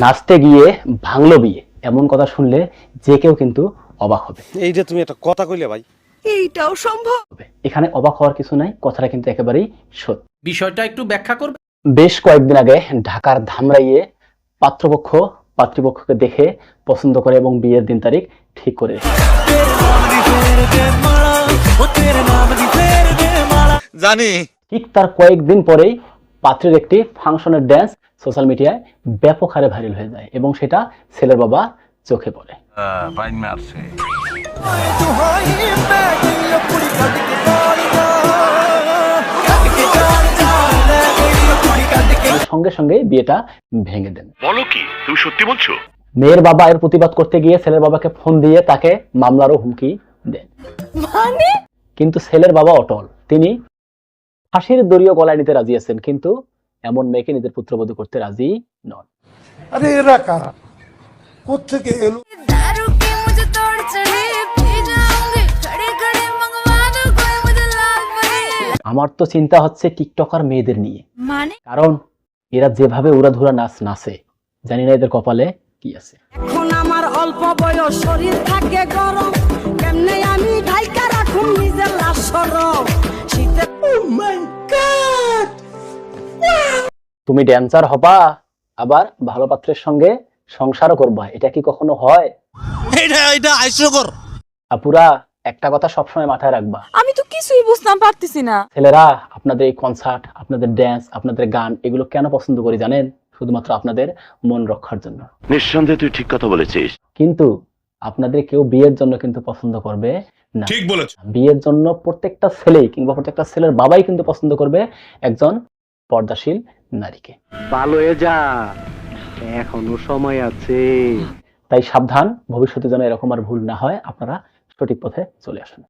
নাচতে গিয়ে ভাঙলো বিয়ে। এমন কথা শুনলে যে কেউ কিন্তু অবাক হবে। এইটা তুমি একটা কথা কইলে ভাই। এইটাও সম্ভব। এখানে অবাক হওয়ার কিছু নাই কথাটা কিন্তু একেবারেই সত্যি। বিষয়টা একটু ব্যাখ্যা করবে? বেশ কয়েকদিন আগে ঢাকার ধামরাইয়ে পাত্রপক্ষ পাত্রীপক্ষকে দেখে পছন্দ করে এবং বিয়ের দিন তারিখ ঠিক করে জানি। ঠিক তার কয়েকদিন পরেই পাত্রের একটি ফাংশনের ড্যান্স সোশ্যাল মিডিয়ায় ব্যাপক হারে ভাইরাল হয়ে যায় এবং সেটা ছেলের বাবা চোখে পড়ে। বাইন সঙ্গে সঙ্গে বিয়েটা ভেঙে দেন। বলো কি তুমি সত্যি বলছো? মেয়ের বাবা এর প্রতিবাদ করতে গিয়ে ছেলের বাবাকে ফোন দিয়ে তাকে মামলারও হুমকি দেন। মানে? কিন্তু ছেলের বাবা অটল। তিনি হাসির দড়িও গলায় নিতে রাজি আছেন কিন্তু এমন মেয়েকে নিজের পুত্রবধূ করতে রাজি নন। আমার তো চিন্তা হচ্ছে টিকটকার মেয়েদের নিয়ে। মানে? কারণ এরা যেভাবে উড়াধুরা নাচ নাচে জানি না এদের কপালে কি আছে। এখন আমার অল্প বয়স শরীর থাকে গরম কেমনে আমি ভাই তুমি ড্যান্সার হবা আবার ভালো পাত্রের সঙ্গে সংসারও করবা। এটা কি কখনো হয়? হাস্যকর। আপুরা একটা কথা সবসময় মাথায় রাখবা। আমি তো কিছুই বুঝতাম পারতেছি না। ছেলেরা আপনাদের এই কনসার্ট আপনাদের ড্যান্স আপনাদের গান এগুলো কেন পছন্দ করি জানেন? শুধুমাত্র আপনাদের মন রক্ষার জন্য। নিঃসন্দেহে তুই ঠিক কথা বলেছিস। কিন্তু আপনাদের কেউ বিয়ের জন্য কিন্তু পছন্দ করবে না। ঠিক বলেছ। বিয়ের জন্য প্রত্যেকটা ছেলেই কিংবা প্রত্যেকটা ছেলের বাবাই কিন্তু পছন্দ করবে একজন পর্দাশীল নারীকে। ভালো হয়ে যা এখনও সময় আছে। তাই সাবধান ভবিষ্যতে যেন এরকম আর ভুল না হয় আপনারা সঠিক পথে চলে আসুন।